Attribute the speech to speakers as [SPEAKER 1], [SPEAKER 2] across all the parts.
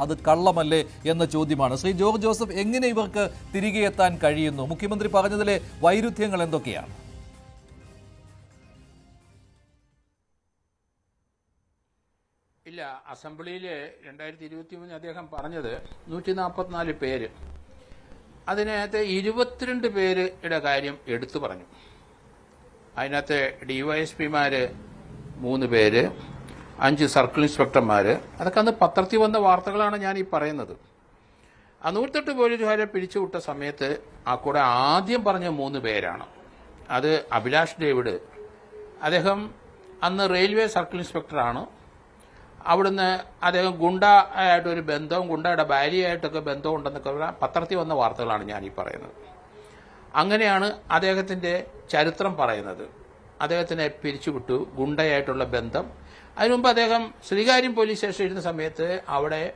[SPEAKER 1] അത് കള്ളമല്ലേ എന്ന ചോദ്യമാണ്. ശ്രീ ജോർജ് ജോസഫ് എങ്ങനെ ഇവർക്ക് തിരികെ എത്താൻ കഴിയുന്നു? മുഖ്യമന്ത്രി പറഞ്ഞതിലെ വൈരുദ്ധ്യങ്ങൾ എന്തൊക്കെയാണ്?
[SPEAKER 2] ഇല്ല അസംബ്ലിയിൽ രണ്ടായിരത്തി ഇരുപത്തി മൂന്നിൽ അദ്ദേഹം പറഞ്ഞത് നൂറ്റി നാൽപ്പത്തിനാല് പേര്. അതിനകത്ത് ഇരുപത്തിരണ്ട് പേരുടെ കാര്യം എടുത്തു പറഞ്ഞു. അതിനകത്ത് ഡിവൈഎസ്പിമാര് മൂന്ന് പേര് അഞ്ച് സർക്കിൾ ഇൻസ്പെക്ടർമാർ അതൊക്കെ അന്ന് പത്രത്തിൽ വന്ന വാർത്തകളാണ് ഞാൻ ഈ പറയുന്നത്. ആ നൂറ്റെട്ട് പോലീസുകാരെ പിരിച്ചുവിട്ട സമയത്ത് ആ കൂടെ ആദ്യം പറഞ്ഞ മൂന്ന് പേരാണ്. അത് അഭിലാഷ് ഡേവിഡ്. അദ്ദേഹം അന്ന് റെയിൽവേ സർക്കിൾ ഇൻസ്പെക്ടറാണ്. അവിടുന്ന് അദ്ദേഹം ഗുണ്ട ആയിട്ടൊരു ബന്ധവും ഗുണ്ടയുടെ ഭാര്യയായിട്ടൊക്കെ ബന്ധം ഉണ്ടെന്നൊക്കെ പത്രത്തിൽ വന്ന വാർത്തകളാണ് ഞാൻ ഈ പറയുന്നത്. അങ്ങനെയാണ് അദ്ദേഹത്തിന്റെ ചരിത്രം പറയുന്നത്. അദ്ദേഹത്തിനെ പിരിച്ചുവിട്ടു ഗുണ്ടയായിട്ടുള്ള ബന്ധം. അതിനുമുമ്പ് അദ്ദേഹം ശ്രീകാര്യം പോലീസ് സ്റ്റേഷനിൽ ഇരുന്ന സമയത്ത് അവിടെ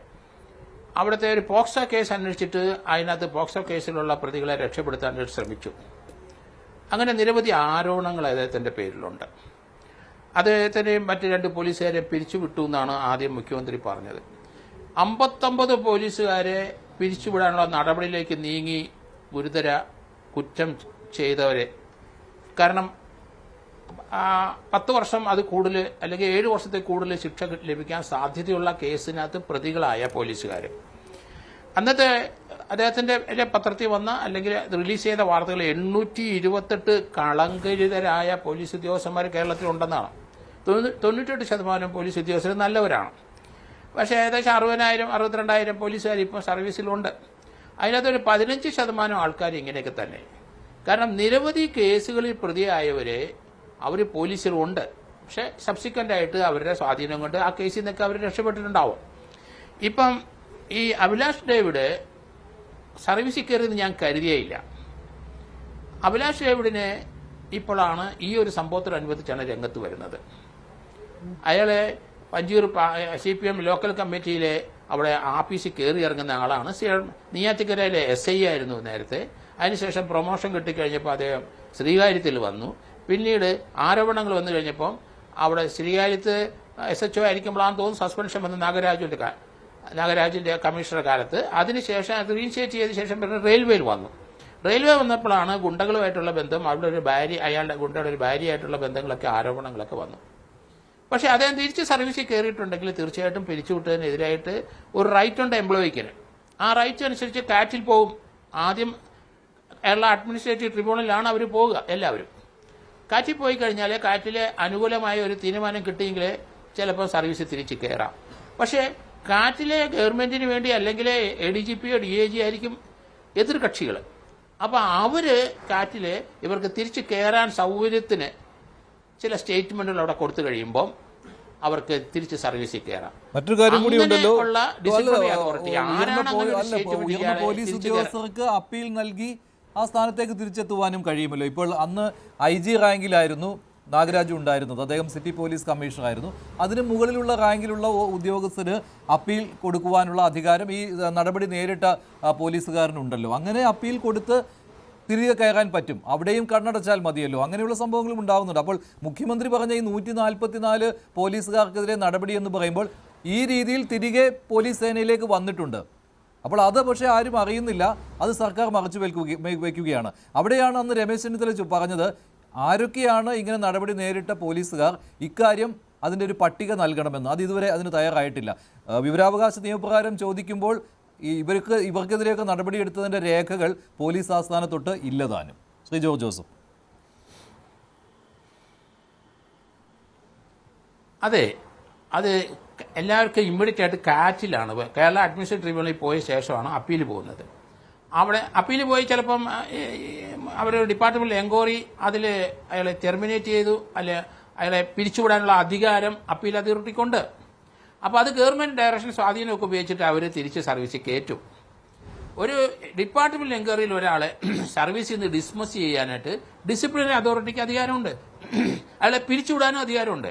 [SPEAKER 2] അവിടുത്തെ ഒരു പോക്സോ കേസ് അന്വേഷിച്ചിട്ട് അതിനകത്ത് പോക്സോ കേസിലുള്ള പ്രതികളെ രക്ഷപ്പെടുത്താൻ ശ്രമിച്ചു. അങ്ങനെ നിരവധി ആരോപണങ്ങൾ അദ്ദേഹത്തിന്റെ പേരിലുണ്ട്. അദ്ദേഹത്തിന് മറ്റ് രണ്ട് പോലീസുകാരെ പിരിച്ചുവിട്ടു എന്നാണ് ആദ്യം മുഖ്യമന്ത്രി പറഞ്ഞത്. അമ്പത്തൊമ്പത് പോലീസുകാരെ പിരിച്ചുവിടാനുള്ള നടപടിയിലേക്ക് നീങ്ങി ഗുരുതര കുറ്റം ചെയ്തവരെ. കാരണം പത്ത് വർഷം അത് കൂടുതൽ അല്ലെങ്കിൽ ഏഴ് വർഷത്തെ കൂടുതൽ ശിക്ഷ ലഭിക്കാൻ സാധ്യതയുള്ള കേസിനകത്ത് പ്രതികളായ പോലീസുകാർ അന്നത്തെ അദ്ദേഹത്തിന്റെ പത്രത്തിൽ വന്ന അല്ലെങ്കിൽ റിലീസ് ചെയ്ത വാർത്തകൾ എണ്ണൂറ്റി ഇരുപത്തെട്ട് കളങ്കരിതരായ പോലീസ് ഉദ്യോഗസ്ഥന്മാർ കേരളത്തിലുണ്ടെന്നാണ് തൊണ്ണൂറ്റെട്ട് ശതമാനം പോലീസ് ഉദ്യോഗസ്ഥർ നല്ലവരാണ്. പക്ഷേ ഏകദേശം അറുപതിനായിരം അറുപത്തിരണ്ടായിരം പോലീസുകാർ ഇപ്പോൾ സർവീസിലുണ്ട്. അതിനകത്തൊരു പതിനഞ്ച് ശതമാനം ആൾക്കാർ ഇങ്ങനെയൊക്കെ തന്നെ. കാരണം നിരവധി കേസുകളിൽ പ്രതിയായവരെ അവർ പോലീസിലുണ്ട്. പക്ഷെ സബ്സിക്വന്റ് ആയിട്ട് അവരുടെ സ്വാധീനം കൊണ്ട് ആ കേസിൽ നിന്നൊക്കെ അവർ രക്ഷപ്പെട്ടിട്ടുണ്ടാവും. ഇപ്പം ഈ അഭിലാഷ് ഡേവിഡ് സർവീസിൽ കയറിയെന്ന് ഞാൻ കരുതിയേയില്ല. അഭിലാഷ് ഡേവിഡിനെ ഇപ്പോഴാണ് ഈ ഒരു സംഭവത്തോടനുബന്ധിച്ചാണ് രംഗത്ത് വരുന്നത്. അയാളെ Panchoor C P M local കമ്മിറ്റിയിലെ അവിടെ ആഫീസിൽ കയറി ഇറങ്ങുന്ന ആളാണ്. നെയ്യാറ്റിക്കരയിലെ എസ് ഐ ആയിരുന്നു നേരത്തെ. അതിനുശേഷം പ്രൊമോഷൻ കിട്ടിക്കഴിഞ്ഞപ്പോൾ അദ്ദേഹം ശ്രീകാര്യത്തിൽ വന്നു. പിന്നീട് ആരോപണങ്ങൾ വന്നു കഴിഞ്ഞപ്പോൾ അവിടെ ശ്രീകാര്യത്ത് എസ് എച്ച് ഒ ആയിരിക്കുമ്പോഴാണ് തോന്നുന്നു സസ്പെൻഷൻ വന്ന് നാഗരാജുവിന്റെ നാഗരാജിന്റെ കമ്മീഷണർ കാലത്ത്. അതിനുശേഷം അത് റീഇനിഷ്യേറ്റ് ചെയ്ത ശേഷം പിന്നെ റെയിൽവേയിൽ വന്നു. റെയിൽവേ വന്നപ്പോഴാണ് ഗുണ്ടകളുമായിട്ടുള്ള ബന്ധം അവിടെ ഒരു ഭാര്യ അയാളുടെ ഗുണ്ടയുടെ ഒരു ഭാര്യയായിട്ടുള്ള ബന്ധങ്ങളൊക്കെ ആരോപണങ്ങളൊക്കെ വന്നു. പക്ഷേ അദ്ദേഹം തിരിച്ച് സർവീസിൽ കയറിയിട്ടുണ്ടെങ്കിൽ തീർച്ചയായിട്ടും പിരിച്ചുവിട്ടതിനെതിരായിട്ട് ഒരു റൈറ്റ് ഉണ്ട് എംപ്ലോയിക്കിന് ആ റൈറ്റ് അനുസരിച്ച് കാറ്റിൽ പോകും ആദ്യം കേരള അഡ്മിനിസ്ട്രേറ്റീവ് ട്രിബ്യൂണലിലാണ് അവർ പോവുക എല്ലാവരും. കാറ്റിൽ പോയി കഴിഞ്ഞാൽ കാറ്റിലെ അനുകൂലമായ ഒരു തീരുമാനം കിട്ടിയെങ്കിൽ ചിലപ്പോൾ സർവീസ് തിരിച്ച് കയറാം പക്ഷേ കാറ്റിലെ ഗവൺമെന്റിന് വേണ്ടി അല്ലെങ്കിൽ എ ഡി ജി പിയോ ഡി എ ജി ആയിരിക്കും എതിർകക്ഷികൾ അപ്പോൾ അപ്പൊ അവർ കാറ്റിൽ ഇവർക്ക് തിരിച്ച് കയറാൻ സൗകര്യത്തിന് ചില സ്റ്റേറ്റ്മെന്റുകൾ അവിടെ കൊടുത്തു കഴിയുമ്പോൾ അവർക്ക് തിരിച്ച് സർവീസിൽ കയറാം
[SPEAKER 1] മറ്റൊരു കാര്യം കൂടി ഉണ്ടല്ലോ. പോലീസ് ഉദ്യോഗസ്ഥർക്ക് അപ്പീൽ നൽകി ആ സ്ഥാനത്തേക്ക് തിരിച്ചെത്തുവാനും കഴിയുമല്ലോ. ഇപ്പോൾ അന്ന് ഐ ജി റാങ്കിലായിരുന്നു നാഗരാജു ഉണ്ടായിരുന്നത്. അദ്ദേഹം സിറ്റി പോലീസ് കമ്മീഷണർ ആയിരുന്നു അതിന് മുകളിലുള്ള റാങ്കിലുള്ള ഉദ്യോഗസ്ഥന് അപ്പീൽ കൊടുക്കുവാനുള്ള അധികാരം ഈ നടപടി നേരിട്ട പോലീസുകാരനുണ്ടല്ലോ. അങ്ങനെ അപ്പീൽ കൊടുത്ത് തിരികെ കയറാൻ പറ്റും. അവിടെയും കണ്ണടച്ചാൽ മതിയല്ലോ. അങ്ങനെയുള്ള സംഭവങ്ങളും ഉണ്ടാകുന്നുണ്ട് അപ്പോൾ മുഖ്യമന്ത്രി പറഞ്ഞ ഈ നൂറ്റി നാൽപ്പത്തിനാല് പോലീസുകാർക്കെതിരെ നടപടി എന്ന് പറയുമ്പോൾ ഈ രീതിയിൽ തിരികെ പോലീസ് സേനയിലേക്ക് വന്നിട്ടുണ്ട്. അപ്പോൾ അത് പക്ഷേ ആരും അറിയുന്നില്ല. അത് സർക്കാർ മറച്ചു വെക്കുക വയ്ക്കുകയാണ് അവിടെയാണ് അന്ന് രമേശ് ചെന്നിത്തല പറഞ്ഞത് ആരൊക്കെയാണ് ഇങ്ങനെ നടപടി നേരിട്ട പോലീസുകാർ? ഇക്കാര്യം അതിന്റെ ഒരു പട്ടിക നൽകണമെന്ന്. അത് ഇതുവരെ അതിന് തയ്യാറായിട്ടില്ല. വിവരാവകാശ നിയമപ്രകാരം ചോദിക്കുമ്പോൾ ഇവർക്ക് ഇവർക്കെതിരെയൊക്കെ നടപടിയെടുത്തതിന്റെ രേഖകൾ പോലീസ് ആസ്ഥാനത്തൊട്ട് ഇല്ലതാനും. ശ്രീ ജോർജ് ജോസഫ്.
[SPEAKER 2] അതെ അത് എല്ലാവർക്കും ഇമ്മീഡിയറ്റ് ആയിട്ട് കാറ്റിലാണ്. കേരള അഡ്മിനിസ്ട്രേറ്റീവ് ട്രിബ്യൂണലിൽ പോയ ശേഷമാണ് അപ്പീൽ പോകുന്നത്. അവിടെ അപ്പീൽ പോയി ചിലപ്പം അവർ ഡിപ്പാർട്ട്മെന്റ് എൻക്വയറി അതിൽ അയാളെ ടെർമിനേറ്റ് ചെയ്തു. അല്ലെ അയാളെ പിരിച്ചുവിടാനുള്ള അധികാരം അപ്പീൽ അതോറിറ്റിക്കുണ്ട് അപ്പോൾ അത് ഗവൺമെന്റ് ഡയറക്ഷൻ സ്വാധീനമൊക്കെ ഉപയോഗിച്ചിട്ട് അവരെ തിരിച്ച് സർവീസിൽ കയറ്റും. ഒരു ഡിപ്പാർട്ട്മെന്റ് എൻക്വയറിയിൽ ഒരാളെ സർവീസിൽ നിന്ന് ഡിസ്മസ് ചെയ്യാനായിട്ട് ഡിസിപ്ലിനറി അതോറിറ്റിക്ക് അധികാരമുണ്ട്. അയാളെ പിരിച്ചുവിടാനും അധികാരമുണ്ട്.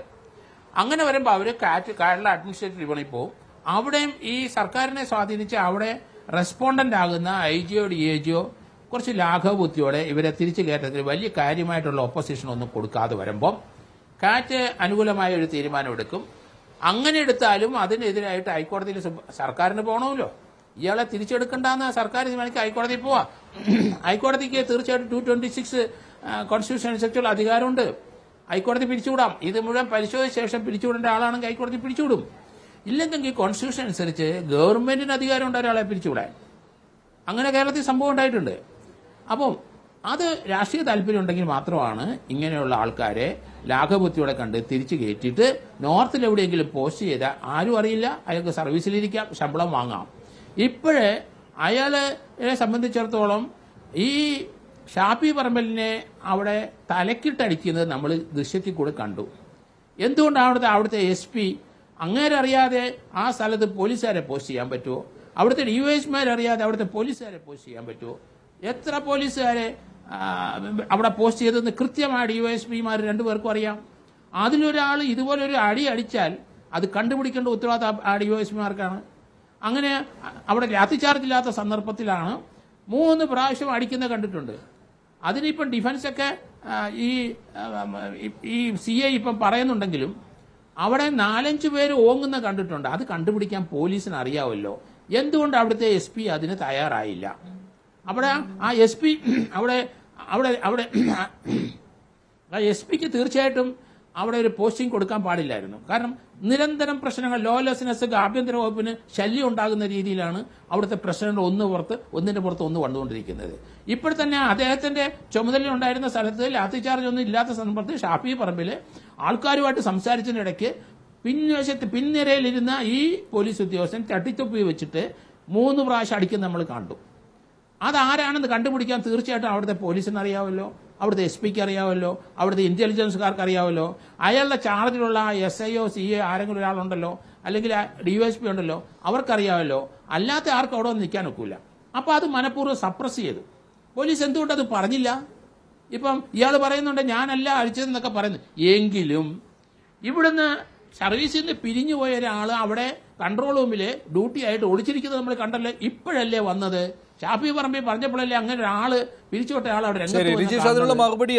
[SPEAKER 2] അങ്ങനെ വരുമ്പോൾ അവർ കാറ്റ് കേരള അഡ്മിനിസ്ട്രേറ്റീവ് ട്രിബ്യൂണൽ പോകും അവിടെയും ഈ സർക്കാരിനെ സ്വാധീനിച്ച് അവിടെ റെസ്പോണ്ടന്റ് ആകുന്ന ഐ ജിയോ ഡി എ ജിയോ കുറച്ച് ലാഘവബുദ്ധിയോടെ ഇവരെ തിരിച്ചു കയറ്റത്തിൽ വലിയ കാര്യമായിട്ടുള്ള ഒപ്പോസിഷൻ ഒന്നും കൊടുക്കാതെ വരുമ്പോൾ കാറ്റ് അനുകൂലമായ ഒരു തീരുമാനം എടുക്കും. അങ്ങനെ എടുത്താലും അതിനെതിരായിട്ട് ഹൈക്കോടതിയിൽ സർക്കാരിന് പോകണമല്ലോ ഇയാളെ തിരിച്ചെടുക്കണ്ടെന്ന് സർക്കാർ തീരുമാനിക്കുക ഹൈക്കോടതിയിൽ പോവാ. ഹൈക്കോടതിക്ക് തീർച്ചയായിട്ടും ടു ട്വന്റി സിക്സ് കോൺസ്റ്റിറ്റ്യൂഷൻ അനുസരിച്ചുള്ള അധികാരമുണ്ട്. ഹൈക്കോടതി പിരിച്ചുവിടാം ഇത് മുഴുവൻ പരിശോധിച്ച ശേഷം പിരിച്ചുവിടേണ്ട ആളാണെങ്കിൽ ഹൈക്കോടതി പിരിച്ചുവിടും ഇല്ലെങ്കിൽ കോൺസ്റ്റിറ്റ്യൂഷൻ അനുസരിച്ച് ഗവൺമെന്റിന് അധികാരമുണ്ട് ഒരാളെ പിരിച്ചുവിടാൻ അങ്ങനെ കേരളത്തിൽ സംഭവം ഉണ്ടായിട്ടുണ്ട്. അപ്പം അത് രാഷ്ട്രീയ താല്പര്യം ഉണ്ടെങ്കിൽ മാത്രമാണ് ഇങ്ങനെയുള്ള ആൾക്കാരെ ലാഘബുദ്ധിയോടെ കണ്ട് തിരിച്ചു കയറ്റിയിട്ട് നോർത്തിൽ എവിടെയെങ്കിലും പോസ്റ്റ് ചെയ്താൽ ആരും അറിയില്ല. അയാൾക്ക് സർവീസിലിരിക്കാം ശമ്പളം വാങ്ങാം. ഇപ്പോഴേ അയാളെ സംബന്ധിച്ചിടത്തോളം ഈ ഷാപ്പി പറമ്പലിനെ അവിടെ തലക്കിട്ടടിക്കുന്നത് നമ്മൾ ദൃശ്യത്തിൽ കൂടെ കണ്ടു. എന്തുകൊണ്ടാണ് അവിടുത്തെ അവിടുത്തെ എസ് പി അങ്ങേരെ അറിയാതെ ആ സ്ഥലത്ത് പോലീസുകാരെ പോസ്റ്റ് ചെയ്യാൻ പറ്റുമോ അവിടുത്തെ ഡി അറിയാതെ അവിടുത്തെ പോലീസുകാരെ പോസ്റ്റ് ചെയ്യാൻ പറ്റുമോ എത്ര പോലീസുകാരെ അവിടെ പോസ്റ്റ് ചെയ്തെന്ന് കൃത്യമായ ഡി വൈ എസ് പിമാർ രണ്ടുപേർക്കും അറിയാം. അതിലൊരാൾ ഇതുപോലൊരു അടി അടിച്ചാൽ അത് കണ്ടുപിടിക്കേണ്ട ഉത്തരവാദിത്തം ആ ഡി വൈ എസ് പിമാർക്കാണ് അങ്ങനെ അവിടെ ലാത്തിച്ചാർജ് ഇല്ലാത്ത സന്ദർഭത്തിലാണ് മൂന്ന് പ്രാവശ്യം അടിക്കുന്നത് കണ്ടിട്ടുണ്ട്. അതിനിപ്പം ഡിഫൻസൊക്കെ ഈ ഈ- സി ഐ ഇപ്പം പറയുന്നുണ്ടെങ്കിലും അവിടെ നാലഞ്ച് പേര് ഓങ്ങുന്ന കണ്ടിട്ടുണ്ട്. അത് കണ്ടുപിടിക്കാൻ പോലീസിന് അറിയാമല്ലോ എന്തുകൊണ്ട് അവിടുത്തെ എസ് പി അതിന് തയ്യാറായില്ല? അവിടെ ആ എസ് പി അവിടെ അവിടെ അവിടെ ആ എസ് പിക്ക് തീർച്ചയായിട്ടും അവിടെ ഒരു പോസ്റ്റിംഗ് കൊടുക്കാൻ പാടില്ലായിരുന്നു. കാരണം നിരന്തരം പ്രശ്നങ്ങൾ ലോലെസ്നെസ് ആഭ്യന്തര വകുപ്പിന് ശല്യം ഉണ്ടാകുന്ന രീതിയിലാണ് അവിടുത്തെ പ്രസിഡന്റ് ഒന്ന് പുറത്ത് ഒന്നിന്റെ പുറത്ത് ഒന്ന് വന്നുകൊണ്ടിരിക്കുന്നത്. ഇപ്പോൾ തന്നെ അദ്ദേഹത്തിന്റെ ചുമതല ഉണ്ടായിരുന്ന സ്ഥലത്ത് ലാത്തി ചാർജ് ഒന്നും ഇല്ലാത്ത സന്ദർഭത്തിൽ ഷാഫി പറമ്പിൽ ആൾക്കാരുമായിട്ട് സംസാരിച്ചതിനിടയ്ക്ക് പിൻവശത്ത് പിൻനിരയിലിരുന്ന ഈ പോലീസ് ഉദ്യോഗസ്ഥൻ തട്ടിത്തൊപ്പി വെച്ചിട്ട് മൂന്ന് പ്രാവശ്യം അടിക്കുന്ന നമ്മൾ കണ്ടു. അതാരാണെന്ന് കണ്ടുപിടിക്കാൻ തീർച്ചയായിട്ടും അവിടുത്തെ പോലീസിന് അറിയാമല്ലോ അവിടുത്തെ എസ് പിക്ക് അറിയാമല്ലോ അവിടുത്തെ ഇന്റലിജൻസുകാർക്ക് അറിയാമല്ലോ അയാളുടെ ചാർജിലുള്ള S I O C A ആരെങ്കിലും ഒരാളുണ്ടല്ലോ അല്ലെങ്കിൽ ഡി എസ് പി ഉണ്ടല്ലോ അവർക്കറിയാമല്ലോ അല്ലാത്ത ആർക്കും അവിടെ വന്ന് നിൽക്കാൻ ഒക്കില്ല അപ്പോൾ അത് മനഃപൂർവം സപ്രസ് ചെയ്തു. പോലീസ് എന്തുകൊണ്ട് അത് പറഞ്ഞില്ല? ഇപ്പം ഇയാൾ പറയുന്നുണ്ട് ഞാനല്ല അഴിച്ചതെന്നൊക്കെ പറയുന്നു. എങ്കിലും ഇവിടുന്ന് സർവീസിൽ നിന്ന് പിരിഞ്ഞു പോയ ഒരാൾ അവിടെ കൺട്രോൾ റൂമിൽ ഡ്യൂട്ടി ആയിട്ട് ഒളിച്ചിരിക്കുന്നത് നമ്മൾ കണ്ടല്ലേ. ഇപ്പോഴല്ലേ വന്നത്? ഷാഫി പറമ്പി പറഞ്ഞപ്പോഴല്ലേ അങ്ങനെ ഒരാൾ പിരിച്ചുവിട്ട ആൾ അവിടെ രംഗത്ത്.
[SPEAKER 1] മറുപടി